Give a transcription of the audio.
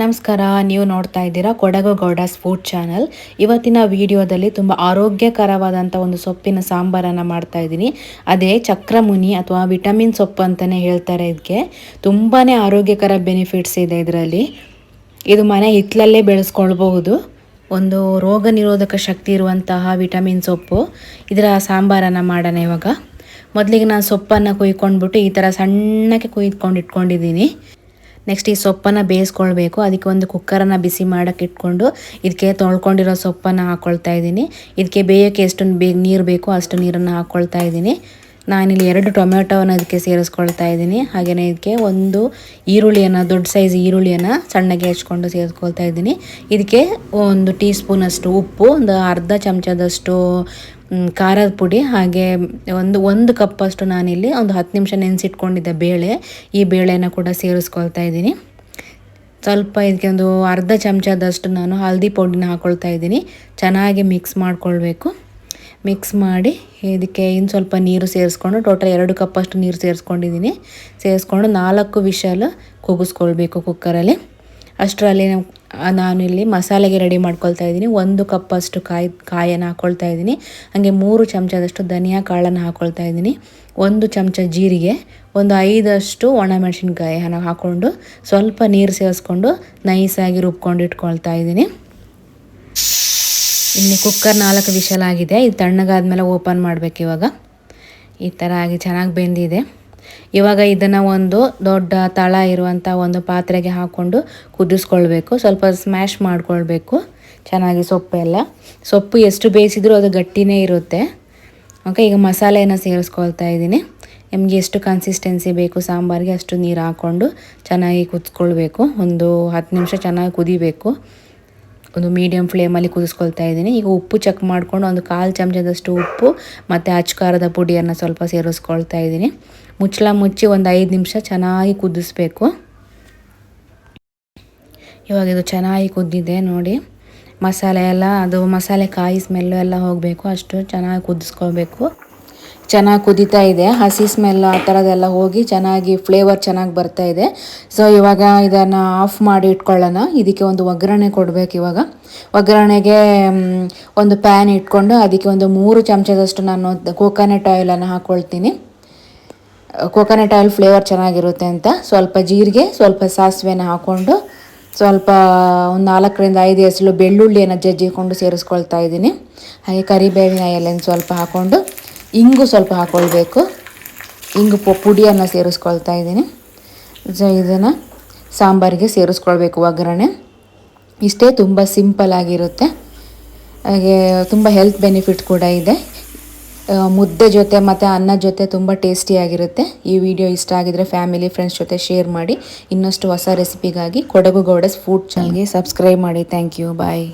ನಮಸ್ಕಾರ, ನೀವು ನೋಡ್ತಾ ಇದ್ದೀರಾ ಕೊಡಗು ಗೌಡಸ್ ಫುಡ್ ಚಾನಲ್ ಇವತ್ತಿನ ವಿಡಿಯೋದಲ್ಲಿ ತುಂಬ ಆರೋಗ್ಯಕರವಾದಂಥ ಒಂದು ಸೊಪ್ಪಿನ ಸಾಂಬಾರನ್ನು ಮಾಡ್ತಾ ಇದ್ದೀನಿ. ಅದೇ ಚಕ್ರಮುನಿ ಅಥವಾ ವಿಟಮಿನ್ ಸೊಪ್ಪು ಅಂತಲೇ ಹೇಳ್ತಾರೆ ಇದಕ್ಕೆ ತುಂಬಾ ಆರೋಗ್ಯಕರ ಬೆನಿಫಿಟ್ಸ್ ಇದೆ ಇದರಲ್ಲಿ. ಇದು ಮನೆ ಹಿತ್ತಲಲ್ಲೇ ಬೆಳೆಸ್ಕೊಳ್ಬಹುದು. ಒಂದು ರೋಗ ನಿರೋಧಕ ಶಕ್ತಿ ಇರುವಂತಹ ವಿಟಮಿನ್ ಸೊಪ್ಪು. ಇದರ ಸಾಂಬಾರನ್ನು ಮಾಡೋಣ ಇವಾಗ. ಮೊದಲಿಗೆ ನಾನು ಸೊಪ್ಪನ್ನು ಕುಯ್ಕೊಂಡ್ಬಿಟ್ಟು ಈ ಥರ ಸಣ್ಣಕ್ಕೆ ಕುಯ್ಕೊಂಡು ಇಟ್ಕೊಂಡಿದ್ದೀನಿ. ನೆಕ್ಸ್ಟ್ ಈ ಸೊಪ್ಪನ್ನು ಬೇಯಿಸ್ಕೊಳ್ಬೇಕು. ಅದಕ್ಕೆ ಒಂದು ಕುಕ್ಕರನ್ನು ಬಿಸಿ ಮಾಡೋಕ್ಕೆ ಇಟ್ಕೊಂಡು ಇದಕ್ಕೆ ತೊಳ್ಕೊಂಡಿರೋ ಸೊಪ್ಪನ್ನು ಹಾಕ್ಕೊಳ್ತಾ ಇದ್ದೀನಿ. ಇದಕ್ಕೆ ಬೇಯೋಕ್ಕೆ ಎಷ್ಟು ಬೇ ನೀರು ಬೇಕೋ ಅಷ್ಟು ನೀರನ್ನು ಹಾಕ್ಕೊಳ್ತಾ ಇದ್ದೀನಿ. ನಾನಿಲ್ಲಿ ಎರಡು ಟೊಮೆಟೊವನ್ನು ಅದಕ್ಕೆ ಸೇರಿಸ್ಕೊಳ್ತಾ ಇದ್ದೀನಿ. ಹಾಗೆಯೇ ಇದಕ್ಕೆ ಒಂದು ಈರುಳ್ಳಿಯನ್ನು, ದೊಡ್ಡ ಸೈಜ್ ಈರುಳ್ಳಿಯನ್ನು ಸಣ್ಣಗೆ ಹೆಚ್ಕೊಂಡು ಸೇರಿಸ್ಕೊಳ್ತಾ ಇದ್ದೀನಿ. ಇದಕ್ಕೆ ಒಂದು ಟೀ ಸ್ಪೂನಷ್ಟು ಉಪ್ಪು, ಒಂದು ಅರ್ಧ ಚಮಚದಷ್ಟು ಖಾರದ ಪುಡಿ, ಹಾಗೆ ಒಂದು ಒಂದು ಕಪ್ಪಷ್ಟು ನಾನಿಲ್ಲಿ ಒಂದು ಹತ್ತು ನಿಮಿಷ ನೆನೆಸಿಟ್ಕೊಂಡಿದ್ದ ಬೇಳೆ. ಈ ಬೇಳೆನ ಕೂಡ ಸೇರಿಸ್ಕೊಳ್ತಾ ಇದ್ದೀನಿ. ಸ್ವಲ್ಪ ಇದಕ್ಕೆ ಒಂದು ಅರ್ಧ ಚಮಚದಷ್ಟು ನಾನು ಹಳದಿ ಪೌಡಿನ ಹಾಕ್ಕೊಳ್ತಾ ಇದ್ದೀನಿ. ಚೆನ್ನಾಗಿ ಮಿಕ್ಸ್ ಮಾಡಿಕೊಳ್ಬೇಕು. ಮಿಕ್ಸ್ ಮಾಡಿ ಇದಕ್ಕೆ ಇನ್ನು ಸ್ವಲ್ಪ ನೀರು ಸೇರಿಸ್ಕೊಂಡು ಟೋಟಲ್ ಎರಡು ಕಪ್ಪಷ್ಟು ನೀರು ಸೇರಿಸ್ಕೊಂಡಿದ್ದೀನಿ. ಸೇರಿಸ್ಕೊಂಡು ನಾಲ್ಕು ವಿಷಲ್ ಕೂಗಿಸ್ಕೊಳ್ಬೇಕು ಕುಕ್ಕರಲ್ಲಿ. ಅಷ್ಟರಲ್ಲಿ ನಾನು ಇಲ್ಲಿ ಮಸಾಲೆಗೆ ರೆಡಿ ಮಾಡ್ಕೊಳ್ತಾ ಇದ್ದೀನಿ. ಒಂದು ಕಪ್ಪಷ್ಟು ಕಾಯಿ ಕಾಯನ್ನು ಹಾಕ್ಕೊಳ್ತಾ ಇದ್ದೀನಿ. ಹಾಗೆ ಮೂರು ಚಮಚದಷ್ಟು ಧನಿಯಾ ಕಾಳನ್ನು ಹಾಕ್ಕೊಳ್ತಾ ಇದ್ದೀನಿ. ಒಂದು ಚಮಚ ಜೀರಿಗೆ, ಒಂದು ಐದಷ್ಟು ಒಣಮೆಣಸಿನ್ಕಾಯಿ ಹಣ ಹಾಕ್ಕೊಂಡು ಸ್ವಲ್ಪ ನೀರು ಸೇರಿಸ್ಕೊಂಡು ನೈಸಾಗಿ ರುಬ್ಕೊಂಡು ಇಟ್ಕೊಳ್ತಾ ಇದ್ದೀನಿ. ಇಲ್ಲಿ ಕುಕ್ಕರ್ ನಾಲ್ಕು ವಿಷಲಾಗಿದೆ ಇದು ತಣ್ಣಗಾದ್ಮೇಲೆ ಓಪನ್ ಮಾಡಬೇಕು ಇವಾಗ. ಈ ಥರ ಆಗಿ ಚೆನ್ನಾಗಿ ಬೆಂದಿದೆ. ಇವಾಗ ಇದನ್ನು ಒಂದು ದೊಡ್ಡ ತಳ ಇರುವಂಥ ಒಂದು ಪಾತ್ರೆಗೆ ಹಾಕ್ಕೊಂಡು ಕುದಿಸ್ಕೊಳ್ಬೇಕು. ಸ್ವಲ್ಪ ಸ್ಮ್ಯಾಶ್ ಮಾಡ್ಕೊಳ್ಬೇಕು. ಚೆನ್ನಾಗಿ ಸೊಪ್ಪೆಲ್ಲ ಸೊಪ್ಪು ಎಷ್ಟು ಬೇಯಿಸಿದ್ರೂ ಅದು ಗಟ್ಟಿನೇ ಇರುತ್ತೆ. ಓಕೆ ಈಗ ಮಸಾಲೆಯನ್ನು ಸೇರಿಸ್ಕೊಳ್ತಾ ಇದ್ದೀನಿ. ನಿಮಗೆ ಎಷ್ಟು ಕನ್ಸಿಸ್ಟೆನ್ಸಿ ಬೇಕು ಸಾಂಬಾರಿಗೆ ಅಷ್ಟು ನೀರು ಹಾಕ್ಕೊಂಡು ಚೆನ್ನಾಗಿ ಕುದಿಸ್ಕೊಳ್ಬೇಕು. ಒಂದು ಹತ್ತು ನಿಮಿಷ ಚೆನ್ನಾಗಿ ಕುದಿಬೇಕು. ಒಂದು ಮೀಡಿಯಮ್ ಫ್ಲೇಮಲ್ಲಿ ಕುದಿಸ್ಕೊಳ್ತಾ ಇದ್ದೀನಿ. ಈಗ ಉಪ್ಪು ಚೆಕ್ ಮಾಡಿಕೊಂಡು ಒಂದು ಕಾಲು ಚಮಚದಷ್ಟು ಉಪ್ಪು ಮತ್ತು ಅಚ್ಕಾರದ ಪುಡಿಯನ್ನು ಸ್ವಲ್ಪ ಸೇರಿಸ್ಕೊಳ್ತಾ ಇದ್ದೀನಿ. ಮುಚ್ಚಳ ಮುಚ್ಚಿ ಒಂದು ಐದು ನಿಮಿಷ ಚೆನ್ನಾಗಿ ಕುದಿಸ್ಬೇಕು. ಇವಾಗ ಇದು ಚೆನ್ನಾಗಿ ಕುದ್ದಿದೆ ನೋಡಿ. ಮಸಾಲೆ ಎಲ್ಲ, ಅದು ಮಸಾಲೆ ಕಾಯಿ ಸ್ಮೆಲ್ಲು ಎಲ್ಲ ಹೋಗಬೇಕು. ಅಷ್ಟು ಚೆನ್ನಾಗಿ ಕುದಿಸ್ಕೊಳ್ಬೇಕು. ಚೆನ್ನಾಗಿ ಕುದೀತಾ ಇದೆ. ಹಸಿ ಸ್ಮೆಲ್ ಆ ಥರದೆಲ್ಲ ಹೋಗಿ ಚೆನ್ನಾಗಿ ಫ್ಲೇವರ್ ಚೆನ್ನಾಗಿ ಬರ್ತಾ ಇದೆ. ಸೊ ಇವಾಗ ಇದನ್ನು ಆಫ್ ಮಾಡಿ ಇಟ್ಕೊಳ್ಳೋಣ. ಇದಕ್ಕೆ ಒಂದು ಒಗ್ಗರಣೆ ಕೊಡಬೇಕು ಇವಾಗ. ಒಗ್ಗರಣೆಗೆ ಒಂದು ಪ್ಯಾನ್ ಇಟ್ಕೊಂಡು ಅದಕ್ಕೆ ಒಂದು ಮೂರು ಚಮಚದಷ್ಟು ನಾನು ಕೋಕೋನಟ್ ಆಯಿಲನ್ನು ಹಾಕ್ಕೊಳ್ತೀನಿ ಕೋಕೋನಟ್ ಆಯಿಲ್ ಫ್ಲೇವರ್ ಚೆನ್ನಾಗಿರುತ್ತೆ ಅಂತ. ಸ್ವಲ್ಪ ಜೀರಿಗೆ, ಸ್ವಲ್ಪ ಸಾಸಿವೆನ ಹಾಕ್ಕೊಂಡು ಸ್ವಲ್ಪ ಒಂದು ನಾಲ್ಕರಿಂದ ಐದು ಹೆಸಲು ಬೆಳ್ಳುಳ್ಳಿಯನ್ನು ಜಜ್ಜಿಕೊಂಡು ಸೇರಿಸ್ಕೊಳ್ತಾ ಇದ್ದೀನಿ. ಹಾಗೆ ಕರಿಬೇವಿನ ಎಲೆನ ಸ್ವಲ್ಪ ಹಾಕ್ಕೊಂಡು ಇಂಗು ಸ್ವಲ್ಪ ಹಾಕ್ಕೊಳ್ಬೇಕು ಇಂಗು ಪುಡಿಯನ್ನು ಸೇರಿಸ್ಕೊಳ್ತಾ ಇದ್ದೀನಿ. ಸೊ ಇದನ್ನು ಸಾಂಬಾರಿಗೆ ಸೇರಿಸ್ಕೊಳ್ಬೇಕು ಒಗ್ಗರಣೆ. ಇಷ್ಟೇ ತುಂಬ ಸಿಂಪಲ್ ಆಗಿರುತ್ತೆ. ಹಾಗೆ ತುಂಬ ಹೆಲ್ತ್ ಬೆನಿಫಿಟ್ ಕೂಡ ಇದೆ. ಮುದ್ದೆ ಜೊತೆ ಮತ್ತು ಅನ್ನ ಜೊತೆ ತುಂಬ ಟೇಸ್ಟಿಯಾಗಿರುತ್ತೆ ಈ ವಿಡಿಯೋ ಇಷ್ಟ ಆಗಿದ್ರೆ ಫ್ಯಾಮಿಲಿ, ಫ್ರೆಂಡ್ಸ್ ಜೊತೆ ಶೇರ್ ಮಾಡಿ. ಇನ್ನಷ್ಟು ಹೊಸ ರೆಸಿಪಿಗಾಗಿ ಕೊಡಗು ಗೌಡಸ್ ಫುಡ್ ಚಾನಲ್ಗೆ ಸಬ್ಸ್ಕ್ರೈಬ್ ಮಾಡಿ. Thank you. ಬಾಯ್.